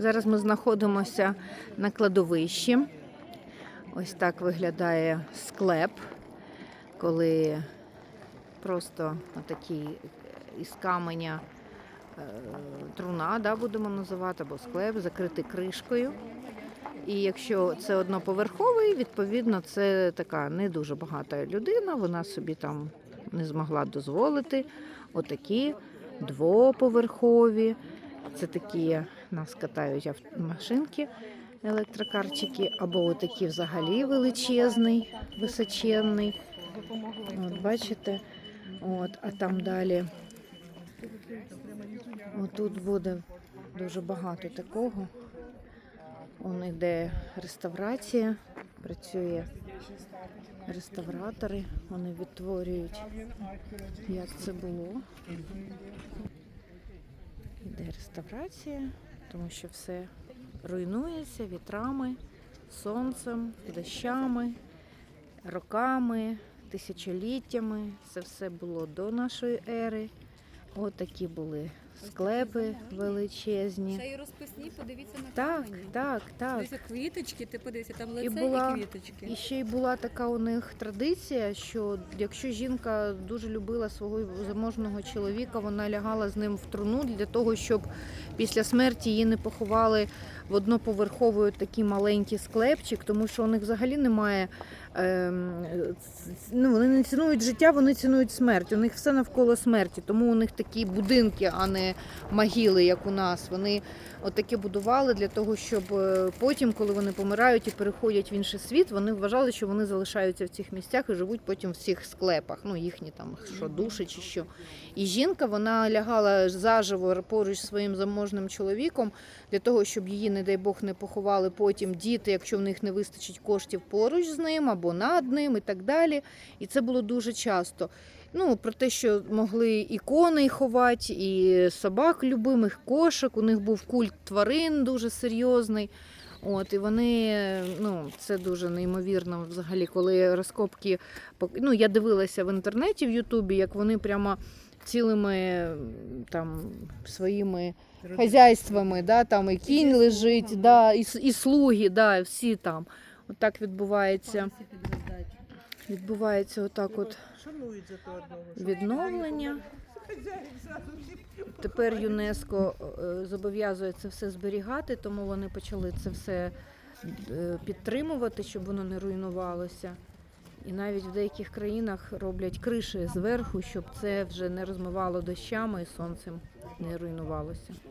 Зараз ми знаходимося на кладовищі. Ось так виглядає склеп, коли просто отакий із каменя е, труна, да, будемо називати, або склеп, закритий кришкою. І якщо це одноповерховий, відповідно, це така не дуже багата людина, вона собі там не змогла дозволити. Отакі двоповерхові. Це такі нас катають машинки, електрокарчики, або отакі взагалі величезний, височенний. От, бачите? От, а там далі. Отут буде дуже багато такого. Он іде реставрація, працює реставратори, вони відтворюють, як це було. Іде реставрація, тому що все руйнується вітрами, сонцем, дощами, роками, тисячоліттями. Це все було до нашої ери. Отакі були склепи величезні. Це і розписні, подивіться на Так, камені. так, так. Дивіться, квіточки, ти подивися, там лице і, була- квіточки. І ще й була така у них традиція, що якщо жінка дуже любила свого заможного чоловіка, вона лягала з ним в труну для того, щоб після смерті її не поховали в одноповерховий такий маленький склепчик, тому що у них взагалі немає. ем, ну, вони не цінують життя, вони цінують смерть. У них все навколо смерті. Тому у них такі будинки, а не могили, як у нас. Вони отаке будували для того, щоб е, потім, коли вони помирають і переходять в інший світ, вони вважали, що вони залишаються в цих місцях і живуть потім в цих склепах. Ну, їхні там що душі чи що. І жінка вона лягала заживо поруч зі своїм заможним чоловіком для того, щоб її, не дай Бог, не поховали потім діти, якщо в них не вистачить коштів поруч з ним або над ним, і так далі. І це було дуже часто. Ну, про те, що могли і коней ховати, і собак любимих, кошик. У них був культ тварин дуже серйозний. От, і вони, ну, це дуже неймовірно взагалі, коли розкопки. Ну, я дивилася в інтернеті в Ютубі, як вони прямо цілими там своїми хазяйствами, да, там і кінь лежить, да, і, і слуги, да, всі там. Отак відбувається. Відбувається отак от відновлення. Тепер ЮНЕСКО е, зобов'язує це все зберігати, тому вони почали це все е, підтримувати, щоб воно не руйнувалося. І навіть в деяких країнах роблять криші зверху, щоб це вже не розмивало дощами і сонцем не руйнувалося.